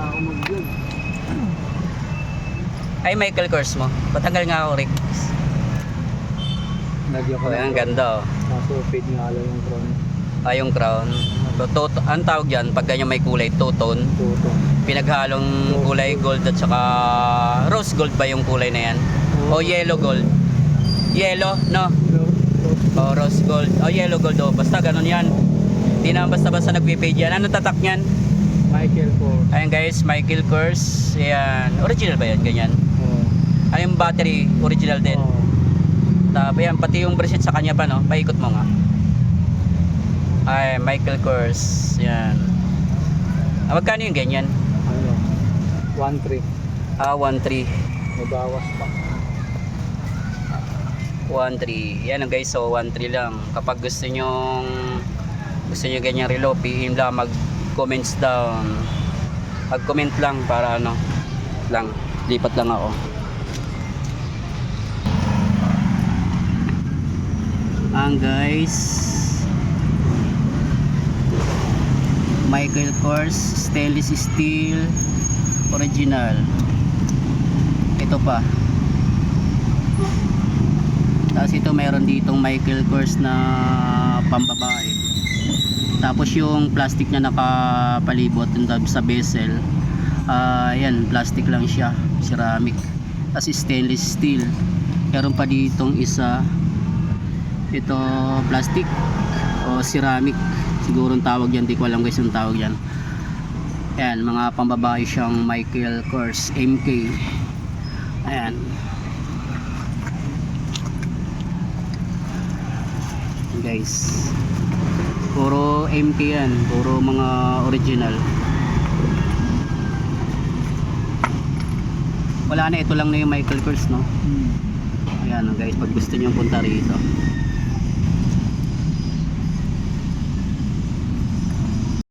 na ako mag-vlog. Ay, Michael Kors mo. Patanggal nga ako, Rick. Nagyan ko lang. Ang ganda, oh. Kaso, fade nga lang yung crown. Ah, yung crown. So, tot ang tawag dyan, pag ganyan may kulay, two-tone. Two-tone. Pinaghalong rose kulay gold. at saka rose gold ba yung kulay na yan? Oh. O yellow gold? Yellow, no? no. O rose gold. O yellow gold, oh. Basta ganun yan. Hindi naman basta-basta nagpipage yan. Ano tatak niyan? Michael po. Ayan guys, Michael Kors. Ayan. Original ba yan? Ganyan. Oo. Ano yung battery? Original din. Oo. Tapos yan, pati yung bracelet sa kanya pa, no? Paikot mo nga. Ay, Michael Kors. Yan. Ah, magkano yung ganyan? Ano? 1-3. Ah, 1.3. Mabawas pa. 1.3. Yan guys, so 1.3 lang. Kapag gusto nyo gusto nyo ganyan relo, PM lang, mag-comments down. Mag-comment lang para ano, lang, lipat lang ako. Ang guys, Michael Kors stainless steel original. Ito pa. Tapos ito meron ditong Michael Kors na pambabae. Tapos yung plastic niya nakapalibot dun sa bezel. Ah, yan, plastic lang siya, ceramic. Tapos stainless steel. Meron pa ditong isa ito plastic o ceramic. Siguro ang tawag yan, di ko alam guys yung tawag yan. Ayan, mga pambabae siyang Michael Kors MK. Ayan. guys MK yan. Puro mga original. Wala na ito lang na yung Michael Kors no? Hmm. ayan guys pag gusto nyo punta rito